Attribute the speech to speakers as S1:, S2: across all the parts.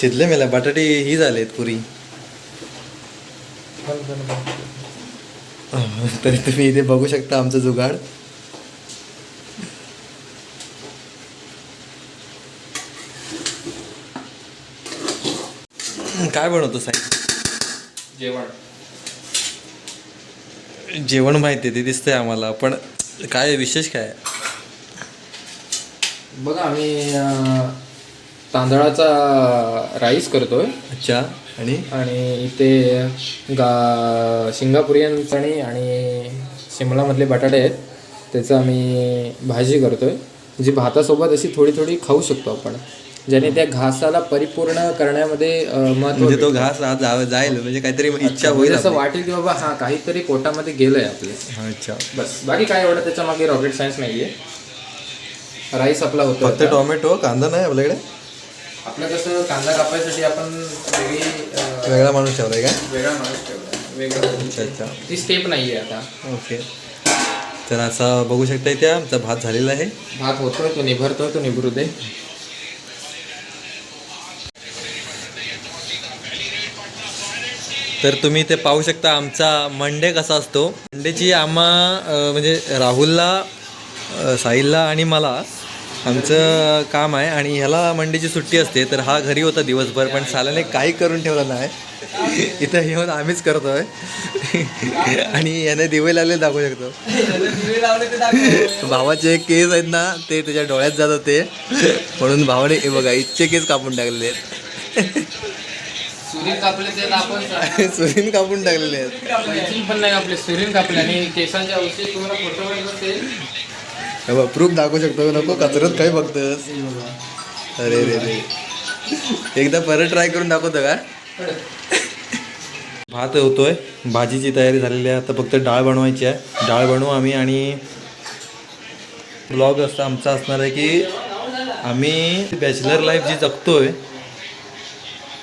S1: शिजले मेला बटाटे ही झालेत पुरी. तरी तुम्ही इथे बघू शकता आमचं जुगाड. काय बनवतो साई?
S2: जेवण.
S1: जेवण माहिती ते दिसतंय आम्हाला पण काय विशेष काय
S2: बघा आम्ही तांदळाचा राईस करतोय.
S1: अच्छा. आणि?
S2: आणि इथे गा सिंगापुरियन चणी आणि शिमलामधले बटाटे आहेत. त्याचं आम्ही भाजी करतोय. जी भातासोबत अशी थोडी थोडी खाऊ शकतो आपण. ज्याने त्या घासाला परिपूर्ण करण्यामध्ये
S1: म्हणजे तो. घास आज जाईल. म्हणजे काहीतरी इच्छा होईल
S2: म्हणजे असं. वाटेल की बाबा हा काहीतरी पोटामध्ये गेलंय आपले.
S1: अच्छा.
S2: बस. बाकी काय एवढं त्याच्यामागे रॉकेट सायन्स नाहीये. राईस आपला होतो
S1: फक्त टोमॅटो कांदा नाही आपल्याकडे?
S2: आपलं कसं कांदा कापायसाठी आपण वेगळी
S1: वेगळा माणूस ठेवलाय का
S2: वेगळा माणूस ठेवला वेगळा
S1: अच्छा
S2: ती स्टेप नाहीये आता.
S1: ओके. तर असा बघू शकता इथे आमचा भात झालेला आहे.
S2: भात होतोय तो निभरतोय तो निभरू दे.
S1: तर तुम्ही इथे पाहू शकता आमचा मंडे कसा असतो. मंडेची आम्हा म्हणजे राहुलला साहिलला आणि मला आमचं काम आहे आणि ह्याला मंडेची सुट्टी असते तर हा घरी होता दिवसभर पण सालाने काही करून ठेवलं नाही. इथं येऊन आम्हीच करतोय. आणि याने दिवे लावले दाखवू शकतो. भावाचे केस आहेत ना ते त्याच्या डोळ्यात जात होते. म्हणून भावाने हे बघा इतके केस कापून टाकलेले आहेत.
S2: सुरीन
S1: कापून टाकलेले आहेत.
S2: पण नाही कापले सुरीन कापले. आणि केसांच्या औषध तुम्हाला फोटो ते
S1: प्रूफ दाखवू शकतो नको कचरत काय बघतस? अरे रे रे. एकदा परत ट्राय करून दाखवतो का? भात होतोय. भाजीची तयारी झालेली आहे. आता फक्त डाळ बनवायची आहे. डाळ बनवू आम्ही आणि ब्लॉग असं आमचा असणार आहे की आम्ही बॅचलर लाईफ जी जगतोय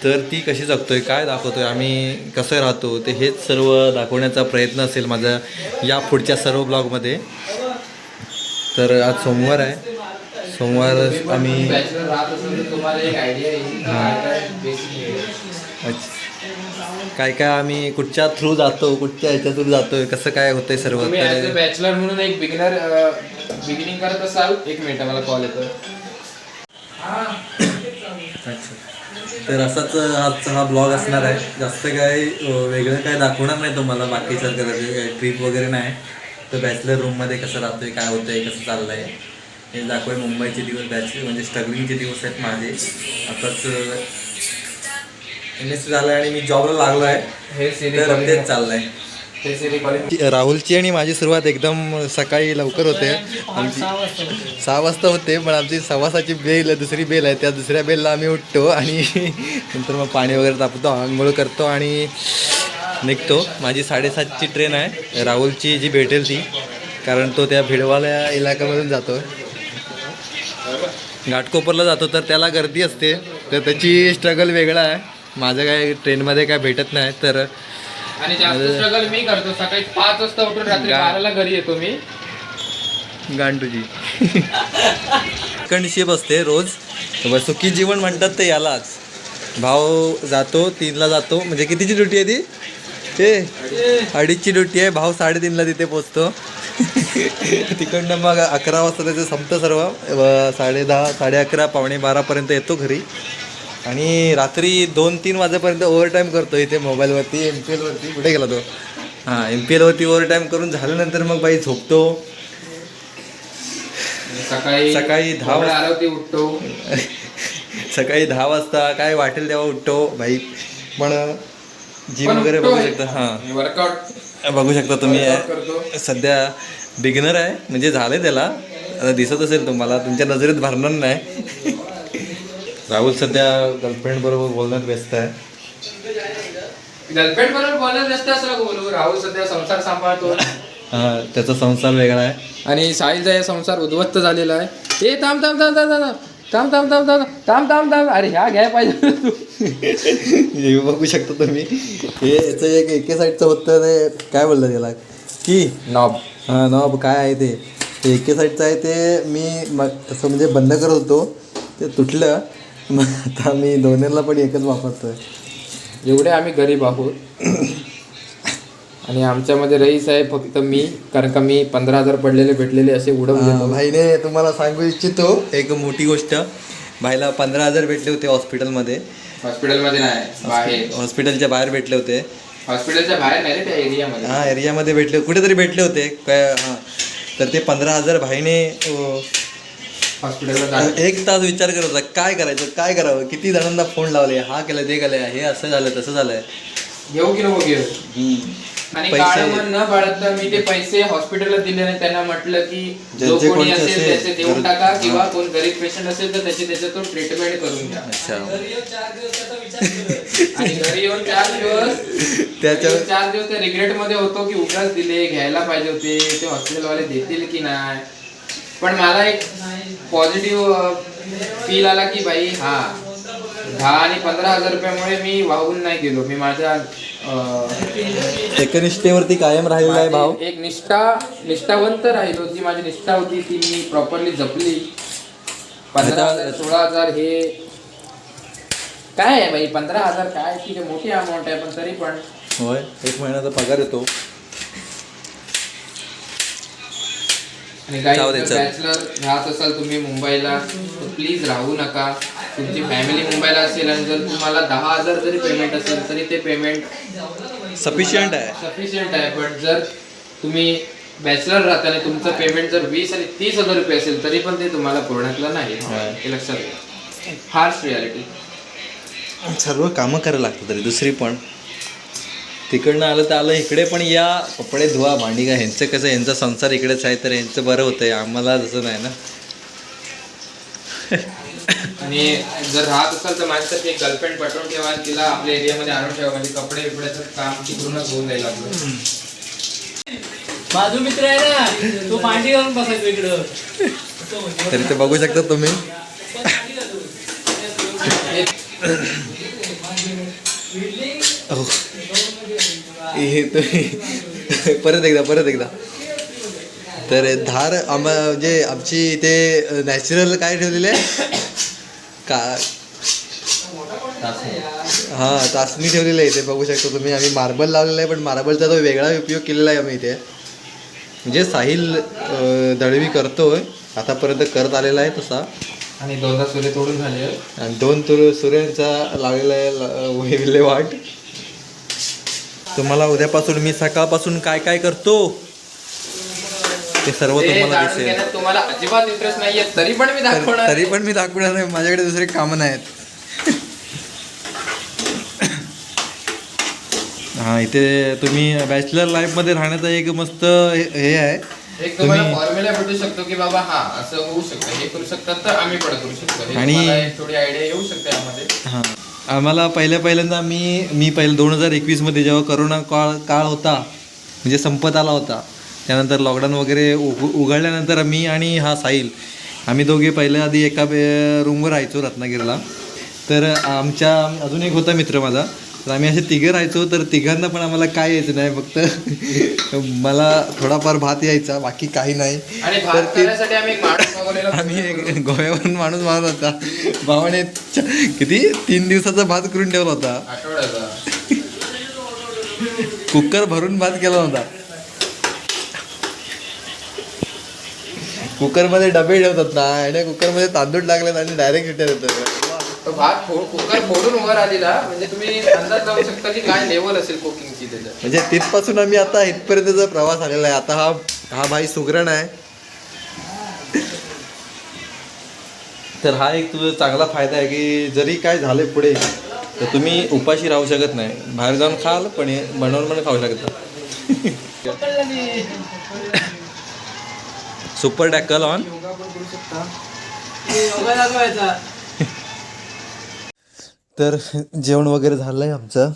S1: तर ती कशी जगतोय काय दाखवतोय आम्ही कसं राहतो ते हेच सर्व दाखवण्याचा प्रयत्न असेल माझा या पुढच्या सर्व ब्लॉगमध्ये तर आज सोमवार आहे. सोमवार आम्ही
S2: काय काय
S1: आम्ही कुठच्या थ्रू जातो कुठच्या ह्याच्या थ्रू जातोय कसं काय होतंय सर्व?
S2: बॅचलर म्हणून एक बिगिनर बिगिनिंग करत असाल. एक मिनिट मला कॉल येतो
S1: अच्छा. तर असाच आजचा हा ब्लॉग असणार आहे. जास्त काय वेगळं काय दाखवणार नाही तुम्हाला. बाकीसारखं ट्रिप वगैरे नाही. तर बॅचलर रूममध्ये कसं राहतोय काय होतंय कसं चाललंय हे दाखवय मुंबईचे दिवस बॅचलर म्हणजे स्ट्रगलिंगचे दिवस आहेत माझे. आताच एम एस झालं आणि मी जॉबला लागलो आहे
S2: हे
S1: तेच
S2: कॉलेज
S1: राहुलची आणि माझी सुरुवात एकदम सकाळी लवकर होते. आमची सहा वाजता होते पण आमची सव्वासाची बेल दुसरी बेल आहे. त्या दुसऱ्या बेलला आम्ही उठतो आणि नंतर मग पाणी वगैरे तापतो आंघोळ करतो आणि निघतो. माझी साडेसातची ट्रेन आहे. राहुलची जी भेटेल ती. कारण तो त्या भिडवाल्या इलाक्यामधून जातो घाटकोपरला जातो तर त्याला गर्दी असते. तर त्याची स्ट्रगल वेगळा आहे. माझं काय ट्रेनमध्ये काय भेटत नाही तर
S2: आणि जास्त स्ट्रगल मी करतो. सकाळी पाच वाजता उठून रात्री
S1: गा-
S2: बाराला घरी येतो मी.
S1: तुझी कंडशिप असते रोज. सुखी जीवन म्हणतात ते यालाच. भाव जातो तीनला जातो. म्हणजे कितीची ड्युटी आहे ती? ते अडीचची ड्युटी आहे भाव साडेतीनला तिथे पोचतो. तिकडनं मग अकरा वाजता त्याचं संपतं सर्व. साडे दहा साडे अकरा पावणे बारापर्यंत येतो घरी. आणि रात्री दोन तीन वाजेपर्यंत ओव्हर टाईम करतो इथे मोबाईलवरती एम पी एलवरती कुठे गेला तो? हां एम पी एलवरती ओव्हर टाईम करून झाल्यानंतर मग बाई झोपतो.
S2: सकाळी
S1: सकाळी दहा वाजता
S2: उठतो.
S1: सकाळी दहा वाजता काय वाटेल तेव्हा उठतो. भाई पण जिम वगैरे बघू शकता हां.
S2: वर्कआउट
S1: बघू शकता तुम्ही. सध्या बिगनर आहे म्हणजे झालंय त्याला. आता दिसत असेल तुम्हाला तुमच्या नजरेत भरणार नाही. राहुल सध्या गर्लफ्रेंड बरोबर बोलण्यात व्यस्त आहे.
S2: गर्लफ्रेंड बरोबर बोलत व्यस्त असला बोलू. राहुल सध्या संसार सांभाळतो.
S1: हा, त्याचा संसार वेगळा आहे.
S2: आणि साहिलचा हे संसार उद्ध्वस्त झालेला आहे. ए थांब थांब थांब थांब थांब. थांब थांब थांब थांब थांब थांब थांब. अरे ह्या घ्याय पाहिजे तू.
S1: हे बघू शकता तुम्ही. हे याचं एक एके साईडचं होतं ते काय बोललं त्याला की?
S2: नॉब.
S1: हां नॉब काय आहे ते? ते एके साईडचं आहे ते मी म असं म्हणजे बंद करत होतो. ते तुटलं. मग आता मी दोन्हीला पण एकच वापरतोय.
S2: एवढे आम्ही गरीब आहोत. आणि आमच्यामध्ये रईस आहे फक्त मी कारण का मी पंधरा हजार पडलेले भेटलेले असे देतो
S1: भाईने तुम्हाला सांगू इच्छितो एक मोठी गोष्ट. भाईला पंधरा हजार भेटले होते हॉस्पिटलमध्ये.
S2: हॉस्पिटलमध्ये नाही
S1: हॉस्पिटलच्या बाहेर भेटले होते.
S2: हॉस्पिटलच्या बाहेर नाही रे त्या एरियामध्ये.
S1: हा एरियामध्ये भेटले कुठेतरी भेटले होते. काय हां. तर ते पंधरा हजार भाईने
S2: हॉस्पिटलला
S1: एक तास विचार करत होता काय करायचं काय करावं? किती जणांना फोन लावले? हा केलं ते केलं हे असं झालं तसं झालंय.
S2: घेऊ की नको घेऊ आणि
S1: पैसे-
S2: न बाळगता मी ते पैसे हॉस्पिटलला दिले आणि त्यांना म्हटलं की जो कोणी असेल त्याचे देऊन टाका किंवा कोण गरीब पेशंट असेल तर त्याची त्याच्यातून ट्रीटमेंट करून घ्या.
S1: अच्छा.
S2: आणि घरी येऊन चार दिवस
S1: त्याच्या
S2: चार दिवस ते रिग्रेटमध्ये होतो की उगाच दिले घ्यायला पाहिजे होते ते हॉस्पिटल वाले देतील की नाही? पण मला एक पॉझिटिव्ह फील आला की भाई हा दहा आणि पंधरा हजार रुपयामुळे मी वाहून नाही गेलो. मी माझ्या
S1: एकनिष्ठेवरती कायम राहिलेला आहे भाव.
S2: माझी एक निष्ठा निष्ठावंत राहिलो जी माझी निष्ठा होती ती मी प्रॉपरली जपली. पंधरा सोळा हजार हे काय आहे बाई? पंधरा हजार काय? आहे मोठी अमाऊंट आहे पण तरी पण.
S1: होय एक महिन्याचा पगार येतो.
S2: आणि काही
S1: जाऊ दे, चल.
S2: बॅचलर राहत असाल तुम्ही मुंबईला तर प्लीज राहू नका. तुमची फॅमिली मुंबईला असेल आणि जर तुम्हाला दहा हजार जरी पेमेंट असेल तरी ते पेमेंट
S1: सफिशियंट आहे.
S2: सफिशियंट आहे. पण जर तुम्ही बॅचलर राहता आणि तुमचं पेमेंट जर वीस आणि तीस हजार रुपये असेल तरी पण ते तुम्हाला पुरण्यातलं नाही. हे लक्षात घ्या. हार्श रियालिटी
S1: सर्व कामं करायला लागतं तरी. दुसरी पण तिकडनं आलं तर आलं इकडे पण या कपडे धुवा भांडी का ह्यांचं कसं ह्यांचा संसार इकडेच आहे तर ह्यांचं बरं होतंय. आम्हाला तसं नाही ना.
S2: आणि जर राहत असाल तर माझ्यासाठी एक गर्लफ्रेंड पाठवून ठेवा. आणि तिला आपल्या एरियामध्ये आणून ठेवा. म्हणजे कपडे बिपड्याचं काम तिकडूनच होऊन जाईल आपलं.
S3: माझा मित्र आहे ना तो मांडी घालून बसायचो इकडं.
S1: तरी ते बघू शकता तुम्ही. अहो. हे तो- परत एकदा परत एकदा. तर धार आम म्हणजे आमची इथे नॅचरल काय ठेवलेले आहे? का? हा चाचणी ठेवलेली आहे इथे बघू शकता तुम्ही. आम्ही मार्बल लावलेला आहे पण मार्बलचा तो वेगळा उपयोग केलेला आहे आम्ही इथे. म्हणजे साहिल दळवी करतोय आतापर्यंत करत आलेला आहे तसा.
S2: आणि दोनदा सूर्य तोडून झाले
S1: आणि दोन तुर सूर्यांचा लावलेला आहे विल्हेवाट तुम्हाला उद्यापासून मी सकाळपासून काय काय करतो? ते सर्व तुम्हाला दिसेल.
S2: तुम्हाला अजिबात इंटरेस्ट नाहीये. तरी पण मी दाखवणार.
S1: तरी पण मी दाखवणार नाही माझ्याकडे दुसरे कामं नाहीत. हा इथे तुम्ही बॅचलर लाईफमध्ये राहण्याचा एक मस्त हे आहे.
S2: एक तुम्हाला फॉर्म्युला भेटू शकतो की बाबा हा असं होऊ शकतं हे करू शकतात तर आम्ही पण करू शकतो.
S1: आणि-
S2: थोडी आयडिया येऊ शकते यामध्ये.
S1: हां आम्हाला पहिल्या पहिल्यांदा मी मी पहिले दोन हजार एकवीसमध्ये जेव्हा करोना काळ काळ होता म्हणजे संपत आला होता त्यानंतर लॉकडाऊन वगैरे उघ उघडल्यानंतर मी आणि हा साहिल आम्ही दोघे पहिल्या आधी एका रूमवर राहायचो रत्नागिरीला. तर आमच्या अजून एक होता मित्र माझा तर आम्ही असे तिघं राहायचो तर तिघांना पण आम्हाला काय यायचं नाही फक्त मला थोडाफार भात यायचा बाकी काही नाही. तर
S2: भात
S1: ते
S2: आम्ही एक
S1: गोव्यावरून माणूस मारत होता. भावाने किती? तीन दिवसाचा भात करून ठेवला होता. कुकर भरून भात केला होता. कुकरमध्ये डबे ठेवतात ना आणि कुकरमध्ये तांदूळ टाकलेत आणि डायरेक्ट हिटर येतात.
S2: तो भात कुकर फोडून वर आलेला म्हणजे तुम्ही अंदाज लावू शकता की काय लेवल असेल कुकिंगची त्याच्यात
S1: म्हणजे तिथपासून आम्ही आता इथपर्यंतचा प्रवास आलेला आहे आता हा हा भाई सुगरण आहे. तर हा एक तुझा चांगला फायदा आहे की जरी काय झाले पुढे तर तुम्ही उपाशी राहू शकत नाही. बाहेर जाऊन खाल पण हे बनवून पण खाऊ शकता. सुपर टॅकल ऑन तर जेवण वगैरे झालं आहे आमचं.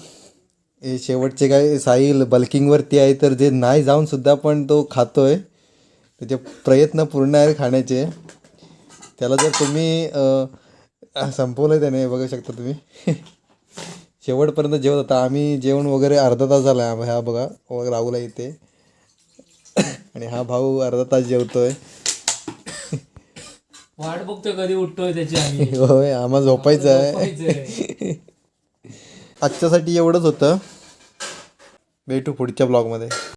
S1: हे शेवटचे काय साईल बल्किंगवरती आहे तर जे नाही जाऊन सुद्धा पण तो खातोय. त्याचे प्रयत्न पूर्ण आहे खाण्याचे. त्याला जर तुम्ही संपवलं त्याने बघू शकता तुम्ही. शेवटपर्यंत जेवत होता. आम्ही जेवण वगैरे अर्धा तास झाला आहे ह्या बघा राहूला इथे. आणि हा भाऊ अर्धा तास जेवतोय.
S3: वाट बघतोय कधी उठतोय त्याची आम्ही.
S1: होय आम्हाला झोपायचं आहे. आजच्यासाठी एवढंच होतं. भेटू पुढच्या ब्लॉगमध्ये.